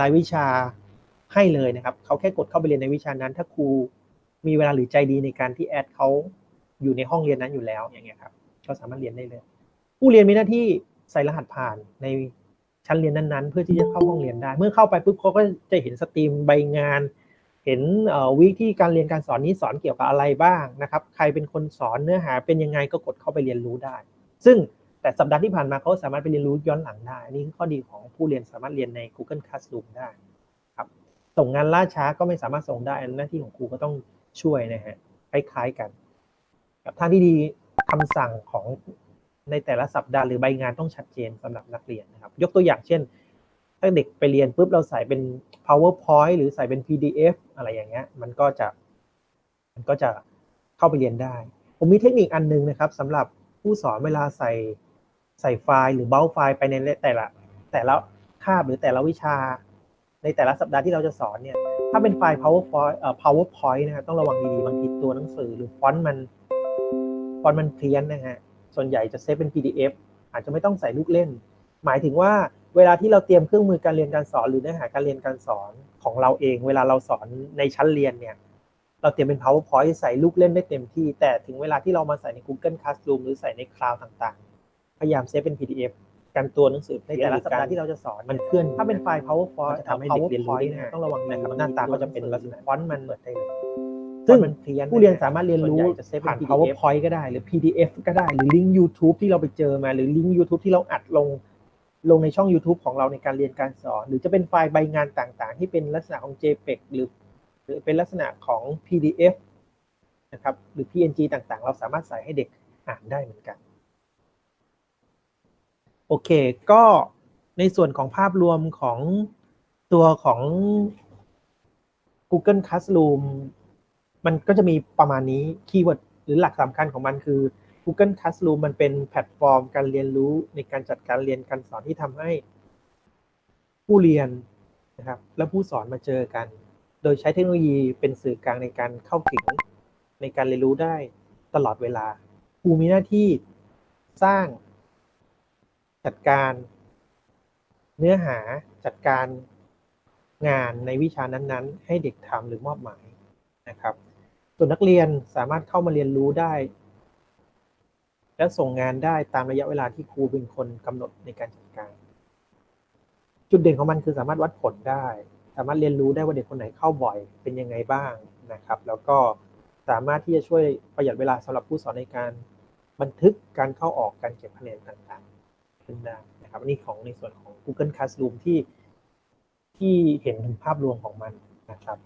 รายวิชาให้เลยนะครับเขาแค่กดเข้าไปเรียนในวิชานั้น ถ้าครูมีเวลาหรือใจดีในการที่แอดเขาอยู่ในห้องเรียนนั้นอยู่แล้วอย่างเงี้ยครับก็สามารถเรียนได้เลย ผู้เรียนมีหน้าที่ใส่รหัสผ่านในชั้นเรียนนั้นๆ เพื่อที่จะเข้าห้องเรียนได้ เมื่อเข้าไปปุ๊บเขาก็จะเห็นสตรีมใบงาน เห็นวิธีการเรียนการสอนนี้สอนเกี่ยวกับอะไรบ้างนะครับ ใครเป็นคนสอนเนื้อหาเป็นยังไงก็กดเข้าไปเรียนรู้ได้ ซึ่ง แต่สัปดาห์ที่ผ่านมาเขาสามารถไปเรียนรู้ย้อนหลังได้นี่คือข้อดีของผู้เรียนสามารถเรียนใน Google Classroom ได้ครับส่งงานล่าช้าก็ไม่สามารถส่งได้หน้าที่ของครูก็ต้องช่วยนะฮะคล้ายๆกันกับทางที่ดีคำสั่งของในแต่ละสัปดาห์หรือใบงานต้องชัดเจนสำหรับนักเรียนนะครับ ยกตัวอย่างเช่น ถ้าเด็กไปเรียนปุ๊บเราใส่เป็น powerpoint หรือใส่เป็น pdf อะไรอย่างเงี้ย มันก็จะ มันก็จะเข้าไปเรียนได้ ผมมีเทคนิคอันนึงนะครับสำหรับผู้สอนเวลาใส่ ใส่ไฟล์หรือเบ้าไฟล์ไปในแต่ละ แต่ละคาบหรือแต่ละวิชา ในแต่ละสัปดาห์ที่เราจะสอนเนี่ยถ้าเป็นไฟล์ powerpoint เอ่อ powerpoint นะครับต้องระวังดีๆบางทีตัวหนังสือหรือฟอนต์มันฟอนต์มันเพี้ยนนะฮะส่วนใหญ่จะเซฟเป็น PDF อาจจะไม่ต้องใส่ลูกเล่น หมายถึงว่าเวลาที่เราเตรียมเครื่องมือการเรียนการสอนหรือเนื้อหาการเรียนการสอนของเราเอง เวลาเราสอนในชั้นเรียนเนี่ยเราเตรียมเป็น powerpoint ใส่ลูกเล่นได้เต็มที่ แต่ถึงเวลาที่เรามาใส่ใน Google Classroom หรือใส่ในคลาวด์ต่างๆ พยายามเซฟเป็น PDF กันตัวหนังสือในแต่ละสัปดาห์ที่เราจะสอนมันเคลื่อนถ้าเป็นไฟล์ powerpoint จะทำให้เด็กเรียนรู้ได้ง่ายต้องระวังนะครับหน้าตาก็จะเป็นลักษณะฟอนต์มันเปิดได้เลยซึ่ซึ่งงมันเพี้ยนผู้เรียนสามารถเรียนรู้ส่วนใหญ่จะเซฟเป็นผ่าน PDF powerpoint ก็ได้หรือ PDF ก็ได้หรือลิงก์ YouTube ที่เราไปเจอมาหรือลิงก์ YouTube ที่เราอัดลง ลงในช่อง YouTube ของเราในการเรียนการสอน หรือจะเป็นไฟล์ใบงานต่างๆ ที่เป็นลักษณะของ JPEG หรือหรือเป็นลักษณะของ PDF นะครับหรือ PNG ต่างๆ เราสามารถใส่ให้เด็กอ่านได้เหมือนกันโอ เค ก็ในส่วนของภาพรวมของตัวของ Google Classroom มันก็จะมีประมาณนี้คีย์เวิร์ดหรือหลักสำคัญของมันคือ Google Classroom มันเป็นแพลตฟอร์มการเรียนรู้ในการจัดการเรียนการสอนที่ทำให้ผู้เรียนนะครับ และผู้สอนมาเจอกัน โดยใช้เทคโนโลยีเป็นสื่อกลางในการเข้าถึงในการเรียนรู้ได้ตลอดเวลาครูมีหน้าที่สร้าง จัดการ เนื้อหาจัดการงานในวิชานั้นๆ ให้เด็กทำหรือมอบหมายนะครับ ส่วนนักเรียนสามารถเข้ามาเรียนรู้ได้ และส่งงานได้ตามระยะเวลาที่ครูเป็นคนกำหนดในการจัดการ จุดเด่นของมันคือสามารถวัดผลได้ สามารถเรียนรู้ได้ว่าเด็กคนไหนเข้าบ่อยเป็นยังไงบ้างนะครับ แล้วก็สามารถที่จะช่วยประหยัดเวลาสำหรับผู้สอนในการบันทึกการเข้าออกการเก็บคะแนนต่างๆ ขึ้นได้นะครับอันนี้ของในส่วนของ Google Classroom ที่ที่เห็นถึงภาพรวมของมันนะครับ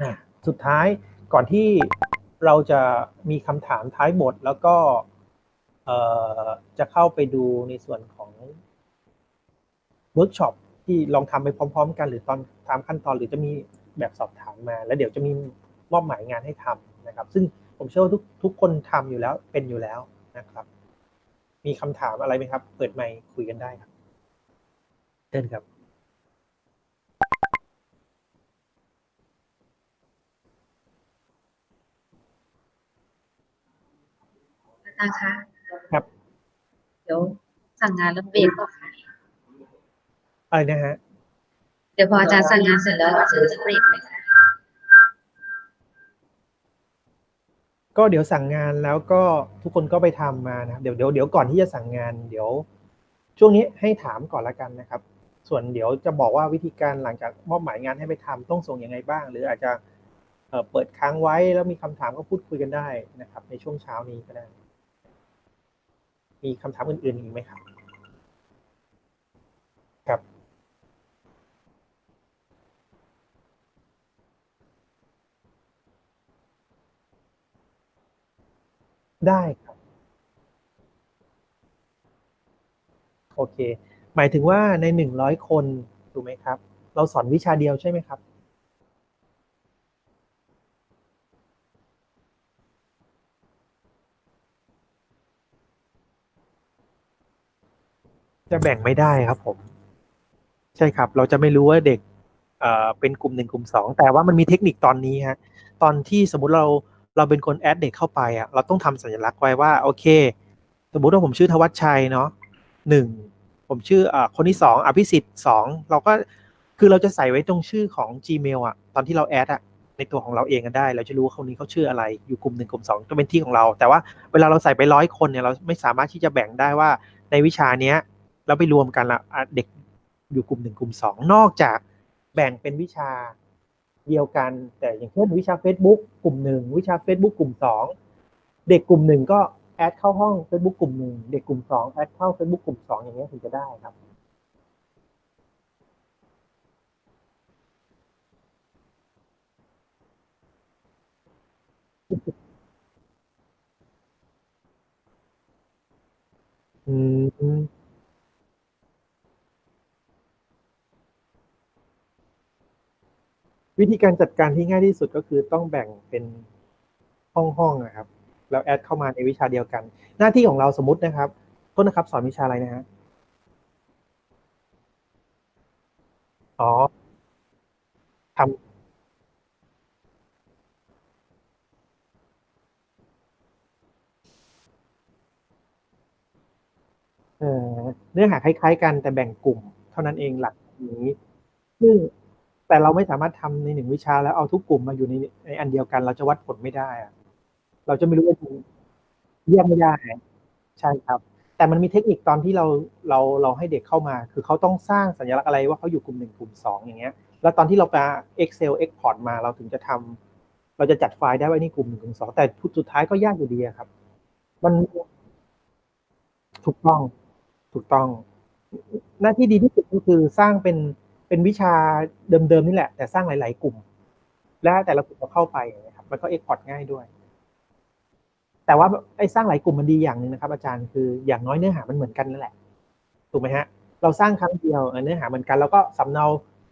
อะสุดท้ายก่อนที่เราจะมีคำถามท้ายบทแล้วก็จะเข้าไปดูในส่วนของเวิร์กช็อปที่ลองทำไปพร้อม ๆ กันหรือตอนตามขั้นตอนหรือจะมีแบบสอบถามมา แล้วเดี๋ยวจะมีมอบหมายงานให้ทำนะครับ ซึ่งผมเชื่อว่าทุกทุกคนทำอยู่แล้วเป็นอยู่แล้วนะครับ มีคำถามอะไรไหมครับ เปิดไมค์คุยกันได้ครับเชิญครับ อาจารย์คะครับ เดี๋ยวสั่งงานแล้วเบรกก็ค่ะอะไรนะฮะ เดี๋ยวพออาจารย์สั่งงานเสร็จแล้วจะจะเบรกไหมคะ ก็เดี๋ยวสั่งงานแล้วก็ทุกคนก็ไปทำมานะครับเดี๋ยวเดี๋ยวเดี๋ยวก่อนที่จะสั่งงาน เดี๋ยว ช่วงนี้ให้ถามก่อนละกันนะครับ ส่วนเดี๋ยวจะบอกว่าวิธีการหลังจากมอบหมายงานให้ไปทำต้องส่งยังไงบ้าง หรืออาจจะเปิดค้างไว้แล้วมีคำถามก็พูดคุยกันได้นะครับ ในช่วงเช้านี้ก็ได้ มีคำถามอื่นๆอีกไหมครับ ได้ครับโอเค หมายถึงว่าในหนึ่งร้อยคนถูกไหมครับ เราสอนวิชาเดียวใช่ไหมครับ จะแบ่งไม่ได้ครับผม ใช่ครับ เราจะไม่รู้ว่าเด็กเเป็นกลุ่มหนึ่งกลุ่มสองแต่ว่ามันมีเทคนิคตอนนี้ฮะตอนที่สมมุติเรา เราเป็นคนแอดเด็กเข้าไปอะเราต้องทำสัญลักษณ์ไว้ว่าโอเค สมมติว่าผมชื่อธวัชชัยเนาะหนึ่งผมชื่ออ่าคนที่สองอภิสิทธิ์สองเราก็คือเราจะใส่ไว้ตรงชื่อของ Gmail อะ ตอนที่เราแอดอะในตัวของเราเองก็ได้ เราจะรู้ว่าคนนี้เขาชื่ออะไร อยู่กลุ่มหนึ่งกลุ่มสองก็เป็นที่ของเรา แต่ว่าเวลาเราใส่ไปร้อยคนเนี่ยเราไม่สามารถที่จะแบ่งได้ว่าในวิชาเนี้ยเราไปรวมกันละเด็กอยู่กลุ่มหนึ่งกลุ่มสองนอกจากแบ่งเป็นวิชา เดียวกัน แต่อย่างเช่นวิชา Facebook กลุ่มหนึ่งวิชา Facebook กลุ่มสองเด็กกลุ่มหนึ่งก็แอดเข้าห้อง Facebook กลุ่มหนึ่งเด็กกลุ่มสองแอดเข้า Facebook กลุ่มสองอย่างเงี้ยถึงจะได้ครับอืม วิธีการจัดการที่ง่ายที่สุดก็คือต้องแบ่งเป็นห้องห้องนะครับ แล้วแอดเข้ามาในวิชาเดียวกัน หน้าที่ของเราสมมตินะครับต้นนะครับสอนวิชาอะไรนะฮะอ๋อทำเอ่อเนื้อหาคล้ายๆกันแต่แบ่งกลุ่ม เท่านั้นเองหลักอย่างนี้ซึ่ง แต่เราไม่สามารถทำในหนึ่งวิชาแล้วเอาทุกกลุ่มมาอยู่ในในอันเดียวกัน เราจะวัดผลไม่ได้อะเราจะไม่รู้ว่าแยกไม่ได้ใช่ครับ แต่มันมีเทคนิคตอนที่เราเราเราให้เด็กเข้ามา คือเขาต้องสร้างสัญลักษณ์อะไรว่าเขาอยู่กลุ่มหนึ่งกลุ่มสองอย่างเงี้ย แล้วตอนที่เราไป Excel export มาเราถึงจะทำเราจะจัดไฟล์ได้ว่านี่กลุ่มหนึ่งกลุ่มสองแต่สุดท้ายก็ยากอยู่ดีครับ มันถูกต้องถูกต้อง หน้าที่ดีที่สุดก็คือสร้างเป็น เป็นวิชาเดิมๆนี่แหละ แต่สร้างหลาย ๆ กลุ่ม และแต่ละกลุ่มเราเข้าไปอย่างเงี้ยครับมันก็เอ็กพอร์ตง่ายด้วย แต่ว่าไอ้สร้างหลายกลุ่มมันดีอย่างหนึ่งนะครับ อาจารย์คืออย่างน้อยเนื้อหามันเหมือนกันนั่นแหละถูกไหมฮะเราสร้างครั้งเดียวเออเนื้อหาเหมือนกันแล้วก็สำเนา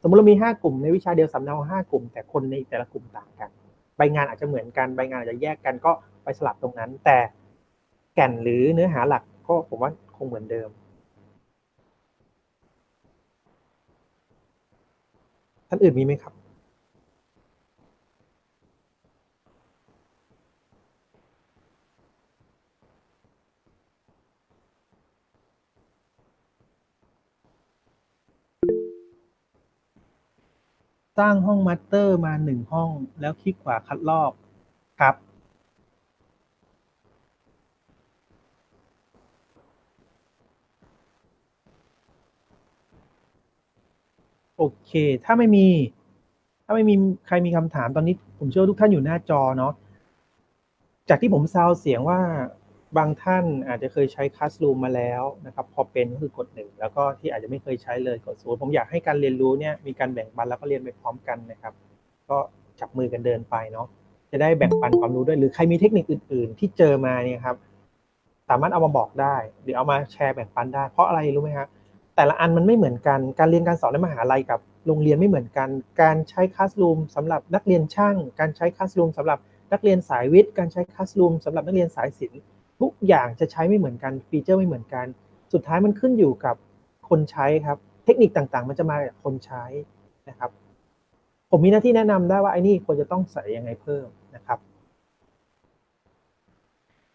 สมมติเรามีห้ากลุ่มในวิชาเดียวสำเนาห้ากลุ่ม แต่คนในแต่ละกลุ่มต่างกัน ใบงานอาจจะเหมือนกันใบงานอาจจะแยกกันก็ไปสลับตรงนั้น แต่แก่นหรือเนื้อหาหลักก็ผมว่าคงเหมือนเดิม ท่านอื่นมีไหมครับ สร้างห้องมัตเตอร์มาหนึ่งห้องแล้วคลิกขวาคัดลอกครับ โอเค ถ้าไม่มี ถ้าไม่มีใครมีคำถามตอนนี้ ผมเชื่อทุกท่านอยู่หน้าจอเนาะ จากที่ผมซาวเสียงว่าบางท่านอาจจะเคยใช้ Classroom มาแล้วนะครับ พอเป็นก็คือกดหนึ่งแล้วก็ที่อาจจะไม่เคยใช้เลยกดศูนย์ผมอยากให้การเรียนรู้เนี่ยมีการแบ่งปันแล้วก็เรียนไปพร้อมกันนะครับ ก็จับมือกันเดินไปเนาะจะได้แบ่งปันความรู้ด้วย หรือใครมีเทคนิคอื่น ๆ ที่เจอมาเนี่ยครับ สามารถเอามาบอกได้ หรือเอามาแชร์แบ่งปันได้ เพราะอะไรรู้ไหมครับ แต่ละอันมันไม่เหมือนกัน การเรียนการสอนในมหาลัยกับโรงเรียนไม่เหมือนกัน การใช้คลาสรูมสำหรับนักเรียนช่าง การใช้คลาสรูมสำหรับนักเรียนสายวิทย์ การใช้คลาสรูมสำหรับนักเรียนสายศิลป์ทุกอย่างจะใช้ไม่เหมือนกันฟีเจอร์ไม่เหมือนกัน สุดท้ายมันขึ้นอยู่กับคนใช้ครับ เทคนิคต่างๆ มันจะมาจากคนใช้นะครับ ผมมีหน้าที่แนะนำได้ว่าไอ้นี่ควรจะต้องใส่ยังไงเพิ่มนะครับ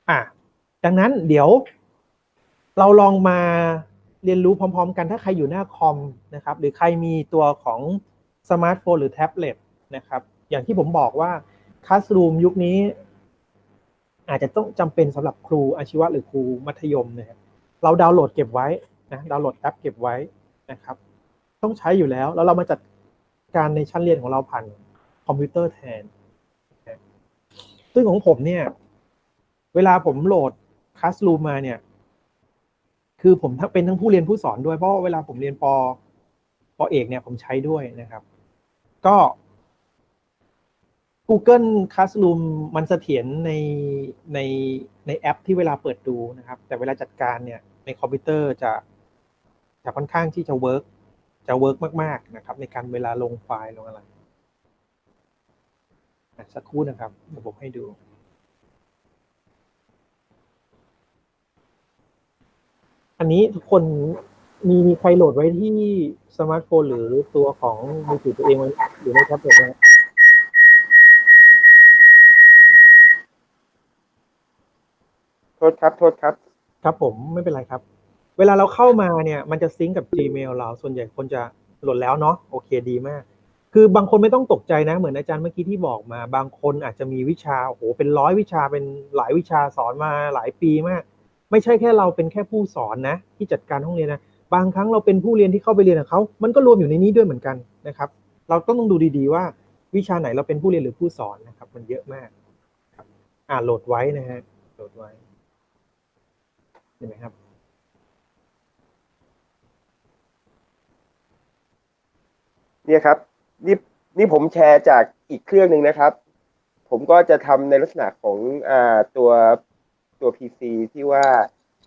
อะดังนั้นเดี๋ยวเราลองมา เรียนรู้พร้อม ๆ กันถ้าใครอยู่หน้าคอมนะครับ หรือใครมีตัวของสมาร์ทโฟนหรือแท็บเล็ตนะครับ อย่างที่ผมบอกว่า Classroom ยุคนี้ อาจจะต้องจำเป็นสำหรับครูอาชีวะหรือครูมัธยมนะครับเราดาวน์โหลดเก็บไว้นะดาวน์โหลดแอปเก็บไว้นะครับ ต้องใช้อยู่แล้ว แล้วเรามาจัดการในชั้นเรียนของเราผ่านคอมพิวเตอร์แทน ซึ่งของผมเนี่ย เวลาผมโหลด Classroom มาเนี่ย คือผมทั้งเป็นทั้งผู้เรียนผู้สอนด้วยเพราะเวลาผมเรียนปปเอกเนี่ยผมใช้ด้วยนะครับ ก็ Google Classroom มันเสถียรในในในแอปที่เวลาเปิดดูนะครับ แต่เวลาจัดการเนี่ยในคอมพิวเตอร์จะจะค่อนข้างที่จะเวิร์กจะเวิร์กมากๆนะครับ ในการเวลาลงไฟล์ลงอะไรสักครู่นะครับเดี๋ยวผมให้ดู อันนี้ทุกคนมีมีใครโหลดไว้ที่สมาร์ทโฟนหรือตัวของมือถือตัวเองไว้หรือในแท็บเล็ตนะโทษครับ โทษครับ ครับผมไม่เป็นไรครับ เวลาเราเข้ามาเนี่ย มันจะซิงก์กับ Gmail เราส่วนใหญ่คนจะโหลดแล้วเนาะโอเคดีมาก คือบางคนไม่ต้องตกใจนะ เหมือนอาจารย์เมื่อกี้ที่บอกมา บางคนอาจจะมีวิชาโอ้โหเป็นร้อยวิชาเป็นหลายวิชาสอนมาหลายปีมาก ไม่ใช่แค่เราเป็นแค่ผู้สอนนะ ที่จัดการห้องเรียนนะบางครั้งเราเป็นผู้เรียนที่เข้าไปเรียนกับเขามันก็รวมอยู่ในนี้ด้วยเหมือนกันนะครับ เราต้องดูดีๆว่าวิชาไหนเราเป็นผู้เรียนหรือผู้สอนนะครับ มันเยอะมากครับอ่าโหลดไว้นะฮะโหลดไว้เห็นไหมครับเนี่ยครับนี่นี่ผมแชร์จากอีกเครื่องหนึ่งนะครับ ผมก็จะทำในลักษณะของอ่าตัว ตัว PC ที่ว่า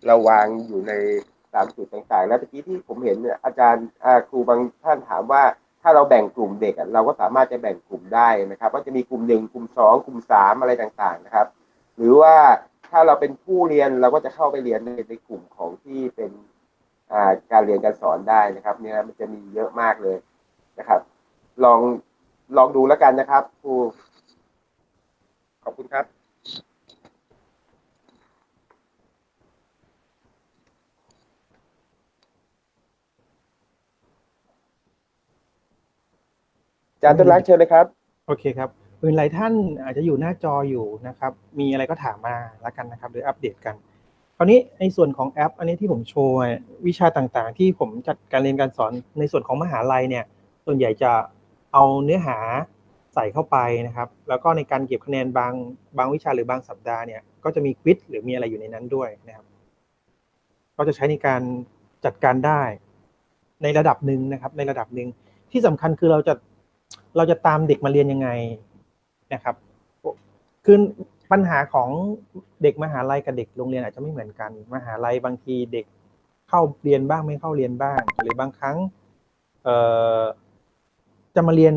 เราวางอยู่ในตามจุดต่างๆ แล้วตะกี้ที่ผมเห็นเนี่ยอาจารย์ครูบางท่านถามว่าถ้าเราแบ่งกลุ่มเด็กเราก็สามารถจะแบ่งกลุ่มได้นะครับว่าจะมีกลุ่มหนึ่งกลุ่มสองกลุ่มสามอะไรต่างๆนะครับ หรือว่าถ้าเราเป็นผู้เรียนเราก็จะเข้าไปเรียนในในกลุ่มของที่เป็นการเรียนการสอนได้นะครับ เนี่ยมันจะมีเยอะมากเลยนะครับ ลองลองดูแล้วกันนะครับครูขอบคุณครับ จารย์ต้นรักเชิญเลยครับ โอเคครับเห็นหลายท่านอาจจะอยู่หน้าจออยู่นะครับ มีอะไรก็ถามมาแล้วกันนะครับ หรืออัปเดตกัน คราวนี้ในส่วนของแอป อันนี้ที่ผมโชว์วิชาต่างๆ ที่ผมจัดการเรียนการสอนในส่วนของมหาลัยเนี่ย ส่วนใหญ่จะเอาเนื้อหาใส่เข้าไปนะครับ แล้วก็ในการเก็บคะแนนบางบางวิชาหรือบางสัปดาห์เนี่ย ก็จะมีควิซหรือมีอะไรอยู่ในนั้นด้วยนะครับ ก็จะใช้ในการจัดการได้ ในระดับหนึ่งนะครับ ในระดับหนึ่งที่สำคัญคือเราจะ เราจะตามเด็กมาเรียนยังไงนะครับ คือปัญหาของเด็กมหาลัยกับเด็กโรงเรียนอาจจะไม่เหมือนกัน มหาลัยบางทีเด็กเข้าเรียนบ้างไม่เข้าเรียนบ้าง หรือบางครั้งเจะมาเรียน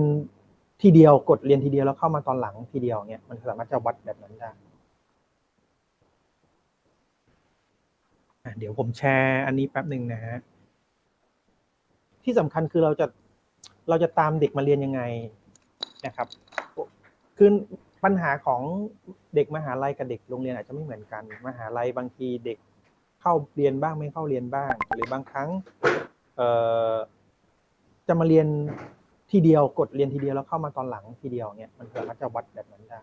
ทีเดียวกดเรียนทีเดียวแล้วเข้ามาตอนหลังทีเดียวเนี่ยมันสามารถจะวัดแบบนั้นได้เดี๋ยวผมแชร์อันนี้แป๊บหนึ่งนะฮะที่สำคัญคือเราจะ เราจะตามเด็กมาเรียนยังไงนะครับ คือปัญหาของเด็กมหาลัยกับเด็กโรงเรียนอาจจะไม่เหมือนกัน มหาลัยบางทีเด็กเข้าเรียนบ้างไม่เข้าเรียนบ้าง หรือบางครั้งเจะมาเรียนทีเดียวกดเรียนทีเดียวแล้วเข้ามาตอนหลังทีเดียวเนี่ยมันสามารถจะวัดแบบนั้นได้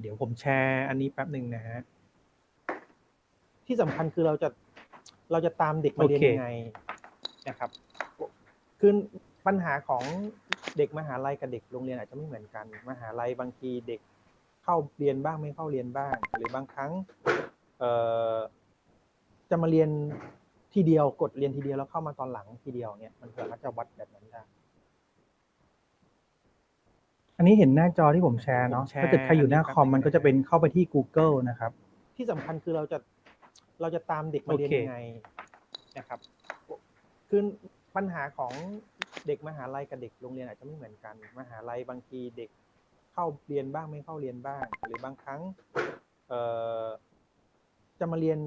เดี๋ยวผมแชร์อันนี้แป๊บหนึ่งนะฮะที่สำคัญคือเราจะ เราจะตามเด็กมาเรียนยังไงนะครับ คือปัญหาของเด็กมหาลัยกับเด็กโรงเรียนอาจจะไม่เหมือนกัน มหาลัยบางทีเด็กเข้าเรียนบ้างไม่เข้าเรียนบ้าง หรือบางครั้งเอ่อจะมาเรียนทีเดียวกดเรียนทีเดียวแล้วเข้ามาตอนหลังทีเดียวเนี่ยมันสามารถจะวัดแบบนั้นได้อันนี้เห็นหน้าจอที่ผมแชร์เนาะผมแชร์ถ้าเกิดใครอยู่หน้าคอมมันก็จะเป็นเข้าไปที่ Google นะครับ ที่สำคัญคือเราจะ เราจะตามเด็กมาเรียนโอเคยังไงนะครับ คือปัญหาของเด็กมหาลัยกับเด็กโรงเรียนอาจจะไม่เหมือนกัน มหาลัยบางทีเด็กเข้าเรียนบ้างไม่เข้าเรียนบ้าง หรือบางครั้ง เอ่อจะมาเรียน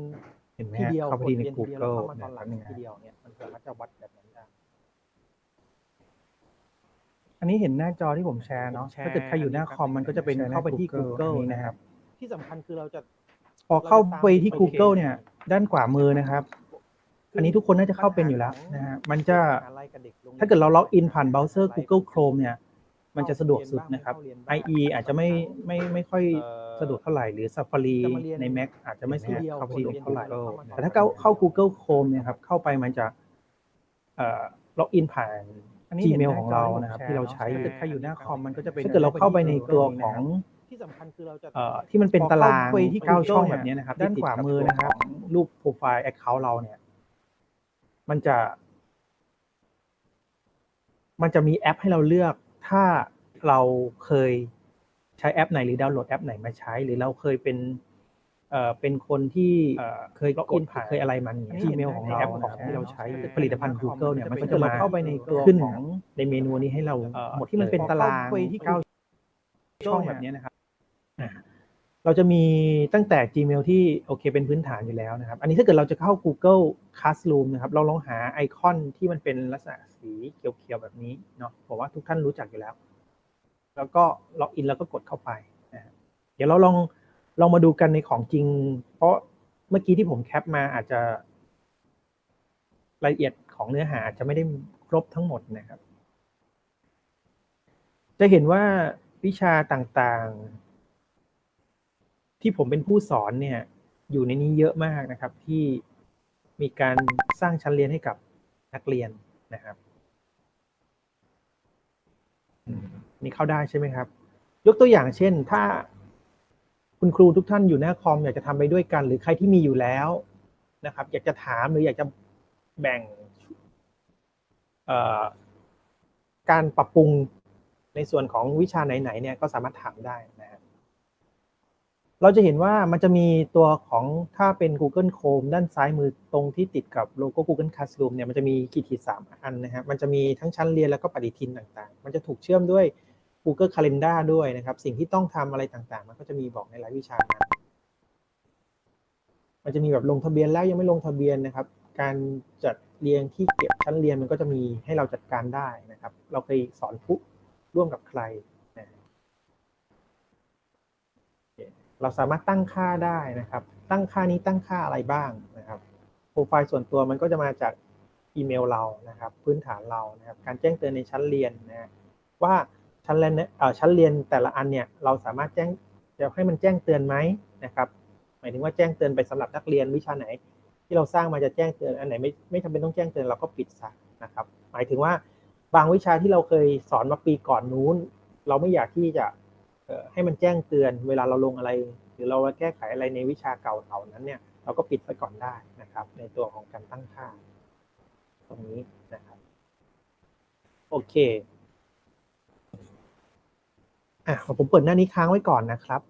เห็นไหมทีฮะเดียวเข้าไปที่ในกดรียนทีเดียวแล้ว Google เข้ามาตอนหลังนะคทีรับเดียวเนี่ยมันสามารถจะวัดแบบนั้นได้อันนี้เห็นหน้าจอที่ผมแชร์เนาะผมแชร์ถ้าเกิดใครอยู่หน้าคอมมันก็จะเป็นแชร์ในเข้าไปที่ Google Google อันนี้นะนะคครัรับบที่สำคัญคือเราจะ พอเข้าไปที่ Google เนี่ย ด้านขวามือนะครับ อันนี้ทุกคนน่าจะเข้าเป็นอยู่แล้วนะฮะมันจะถ้าเกิดเราล็อกอินผ่านเบราว์เซอร์ Google Chrome เนี่ย มันจะสะดวกสุดนะครับ IE อาจจะไม่ไม่ไม่ค่อยสะดวกเท่าไหร่ หรือ Safari จะมาเรียนใน Mac อาจจะไม่สะดวกเข้าเข้าไปไปที่ที่เท่าไหร่ Google แต่ถ้าเข้าเข้า Google Chrome เนี่ยครับเข้าไปมันจะเอ่อล็อกอินผ่าน Gmail ของเรานะครับ ที่เราใช้ถ้าถ้าเกิเกิดดใคใครรออยู่ยู่หหน้าน้าคคออมมมัมันนก็ก็จะจะเป็เป็นนถ้าเกิดเราเข้าไปในตัวของ ที่สำคัญคือเราจะ เอ่อที่มันเป็นตารางพอเข้าไปที่เก้า Google ช่องเนี่ยแบบนี้นะครับด้านที่ติขวากับมือนะครับตัวของรูปโปรไฟล์แอคเคาท์เราเนี่ย มันจะ มันจะมีแอปให้เราเลือก ถ้าเราเคยใช้แอปไหนหรือดาวน์โหลดแอปไหนมาใช้ หรือเราเคยเป็น เอ่อเป็นคนที่เอ่อเคยล็อกอินผ่านเคยอะไรมันอย่างเงี้ย Gmail ของเราแอปของที่เราใช้ผลิตภัณฑ์ Google เนี่ยมันก็จะมาเข้าไปในตัวขึ้นของในเมนูนี้ให้เราหมดที่มันเป็นตารางเก้าช่องแบบนี้นะครับอ่า เราจะมีตั้งแต่ Gmail ที่โอเคเป็นพื้นฐานอยู่แล้วนะครับ อันนี้ถ้าเกิดเราจะเข้า Google Classroom นะครับ เราลองหาไอคอนที่มันเป็นลักษณะสีเขียวๆแบบนี้เนาะผมว่าทุกท่านรู้จักอยู่แล้ว แล้วก็ล็อกอินแล้วก็กดเข้าไปนะฮะเดี๋ยวเราลองลองมาดูกันในของจริง เพราะเมื่อกี้ที่ผมแคปมาอาจจะรายละเอียดของเนื้อหาอาจจะไม่ได้ครบทั้งหมดนะครับ จะเห็นว่าวิชาต่างๆ ที่ผมเป็นผู้สอนเนี่ยอยู่ในนี้เยอะมากนะครับ ที่มีการสร้างชั้นเรียนให้กับนักเรียนนะครับนี่เข้าได้ใช่ไหมครับ ยกตัวอย่างเช่น ถ้าคุณครูทุกท่านอยู่หน้าคอมอยากจะทำไปด้วยกัน หรือใครที่มีอยู่แล้วนะครับ อยากจะถามหรืออยากจะแบ่งการปรับปรุงในส่วนของวิชาไหนๆเนี่ยก็สามารถถามได้นะฮะ เราจะเห็นว่ามันจะมีตัวของถ้าเป็น Google Chrome ด้านซ้ายมือตรงที่ติดกับโลโก้ Google Classroom เนี่ยมันจะมีขีดขีดสามอันนะฮะมันจะมีทั้งชั้นเรียนแล้วก็ปฏิทินต่างๆ มันจะถูกเชื่อมด้วย Google Calendar ด้วยนะครับ สิ่งที่ต้องทำอะไรต่างๆ มันก็จะมีบอกในรายวิชานั้นมันจะมีแบบลงทะเบียนแล้วยังไม่ลงทะเบียนนะครับ การจัดเรียงที่เก็บชั้นเรียนมันก็จะมีให้เราจัดการได้นะครับ เราเคยสอนผู้ร่วมกับใคร เราสามารถตั้งค่าได้นะครับ ตั้งค่านี้ตั้งค่าอะไรบ้างนะครับโปรไฟล์ส่วนตัวมันก็จะมาจากอีเมลเรานะครับ พื้นฐานเรานะครับ การแจ้งเตือนในชั้นเรียนนะว่าชั้นเรียนเนี่ยเอ่อชั้นเรียนแต่ละอันเนี่ยเราสามารถแจ้งจะให้มันแจ้งเตือนไหมนะครับ หมายถึงว่าแจ้งเตือนไปสำหรับนักเรียนวิชาไหน ที่เราสร้างมาจะแจ้งเตือนอันไหนไม่ไม่จำเป็นต้องแจ้งเตือนเราก็ปิดซะนะครับ หมายถึงว่าบางวิชาที่เราเคยสอนมาปีก่อนนู้น เราไม่อยากที่จะ ให้มันแจ้งเตือนเวลาเราลงอะไร หรือเราแก้ไขอะไรในวิชาเก่าเหล่านั้นเนี่ยเราก็ปิดไปก่อนได้นะครับ ในตัวของการตั้งค่า ตรงนี้นะครับโอเคอะผมเปิดหน้านี้ค้างไว้ก่อนนะครับ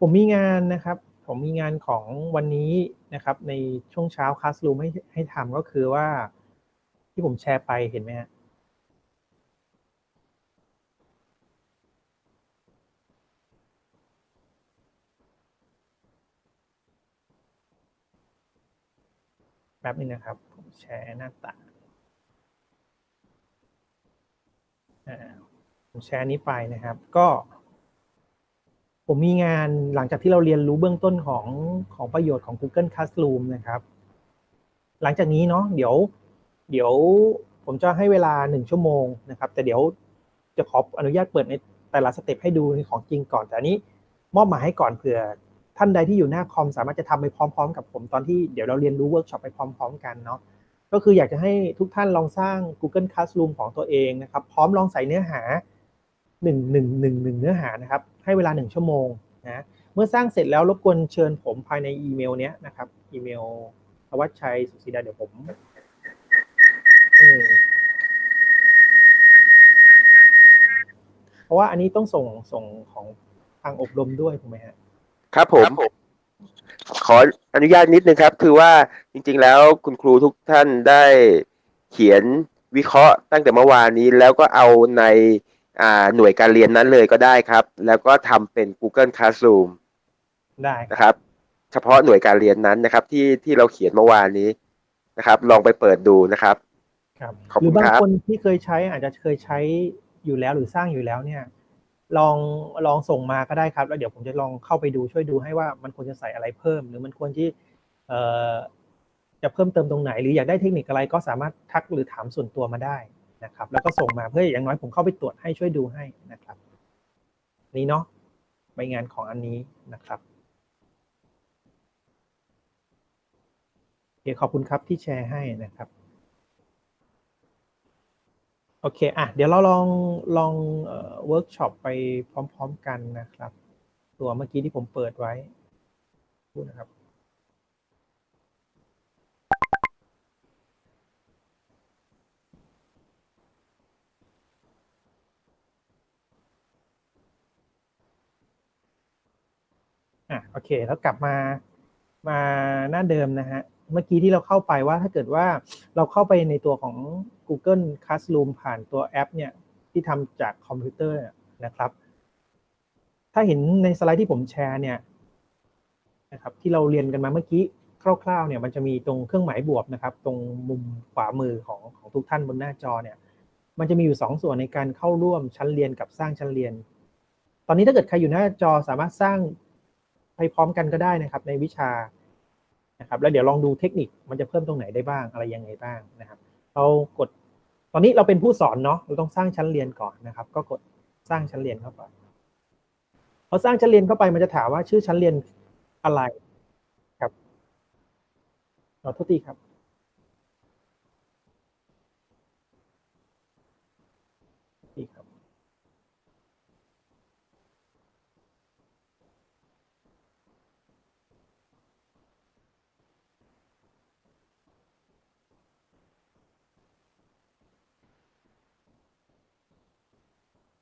ผมมีงานนะครับ ผมมีงานของวันนี้นะครับ ในช่วงเช้าคลาส o ูมให้ให้ทำก็คือว่า ที่ผมแชร์ไปเห็นไหมฮะแป๊บนึงนะครับ ผมแชร์หน้าต่างผมแชร์นี้ไปนะครับ ก็ ผมมีงานหลังจากที่เราเรียนรู้เบื้องต้นของของประโยชน์ของ Google Classroom นะครับ หลังจากนี้เนาะเดี๋ยว เดี๋ยวผมจะให้เวลาหนึ่งชั่วโมงนะครับ แต่เดี๋ยวจะขออนุญาตเปิดในแต่ละสเต็ปให้ดูในของจริงก่อน แต่อันนี้มอบหมายให้ก่อนเผื่อท่านใดที่อยู่หน้าคอมสามารถจะทำไปพร้อม ๆ กับผมตอนที่เดี๋ยวเราเรียนรู้เวิร์กช็อปไปพร้อม ๆ กันเนาะก็คืออยากจะให้ทุกท่านลองสร้าง Google Classroom ของตัวเองนะครับ พร้อมลองใส่เนื้อหาหนึ่งหนึ่งหนึ่งหนึ่งเนื้อหานะครับ ให้เวลาหนึ่งชั่วโมงนะเมื่อสร้างเสร็จแล้วรบกวนเชิญผมภายในอีเมลเนี้ยนะครับอีเมลวัชชัยสุศิดาเดี๋ยวผม เออเพราะว่าอันนี้ต้องส่งส่งของทางอบรมด้วยถูกไหมฮะ ครับผม ขออนุญาตนิดนึงครับ คือว่าจริง ๆ แล้วคุณครูทุกท่านได้เขียนวิเคราะห์ตั้งแต่เมื่อวานนี้ แล้วก็เอาในอ่าหน่วยการเรียนนั้นเลยก็ได้ครับ แล้วก็ทำเป็น Google Classroom ได้ครับนะครับ เฉพาะหน่วยการเรียนนั้นนะครับ ที่ที่เราเขียนเมื่อวานนี้นะครับ ลองไปเปิดดูนะครับ ครับขอบหรืคุณอบางครับคนที่เคยใช้อาจจะเคยใช้อยู่แล้วหรือสร้างอยู่แล้วเนี่ย ลองลองส่งมาก็ได้ครับ แล้วเดี๋ยวผมจะลองเข้าไปดูช่วยดูให้ว่ามันควรจะใส่อะไรเพิ่ม หรือมันควรที่เอ่อจะเพิ่มเติมตรงไหน หรืออยากได้เทคนิคอะไรก็สามารถทักหรือถามส่วนตัวมาได้นะครับ แล้วก็ส่งมาเพื่ออย่างน้อยผมเข้าไปตรวจให้ช่วยดูให้นะครับ นี่เนาะใบงานของอันนี้นะครับโอเคขอบคุณครับที่แชร์ให้นะครับ โอเค อะ เดี๋ยวเราลอง ลองเอ่อวิร์กช็อปไปพร้อม ๆ กันนะครับ ตัวเมื่อกี้ที่ผมเปิดไว้พูดนะครับ อะ โอเค แล้วกลับมา มาหน้าเดิมนะฮะ เมื่อกี้ที่เราเข้าไปว่าถ้าเกิดว่าเราเข้าไปในตัวของ Google Classroom ผ่านตัวแอปเนี่ยที่ทำจากคอมพิวเตอร์นะครับ ถ้าเห็นในสไลด์ที่ผมแชร์เนี่ยนะครับที่เราเรียนกันมาเมื่อกี้คร่าวๆเนี่ยมันจะมีตรงเครื่องหมายบวกนะครับ ตรงมุมขวามือของของทุกท่านบนหน้าจอเนี่ยมันจะมีอยู่สองส่วนในการเข้าร่วมชั้นเรียนกับสร้างชั้นเรียน ตอนนี้ถ้าเกิดใครอยู่หน้าจอสามารถสร้างไปพร้อมกันก็ได้นะครับ ในวิชานะครับแล้วเดี๋ยวลองดูเทคนิคมันจะเพิ่มตรงไหนได้บ้างอะไรยังไงบ้างนะครับ เรากด ตอนนี้เราเป็นผู้สอนเนาะเราต้องสร้างชั้นเรียนก่อนนะครับ ก็กดสร้างชั้นเรียนเข้าไปพอสร้างชั้นเรียนเข้าไปมันจะถามว่าชื่อชั้นเรียนอะไรครับขอโทษทีครับดีครับ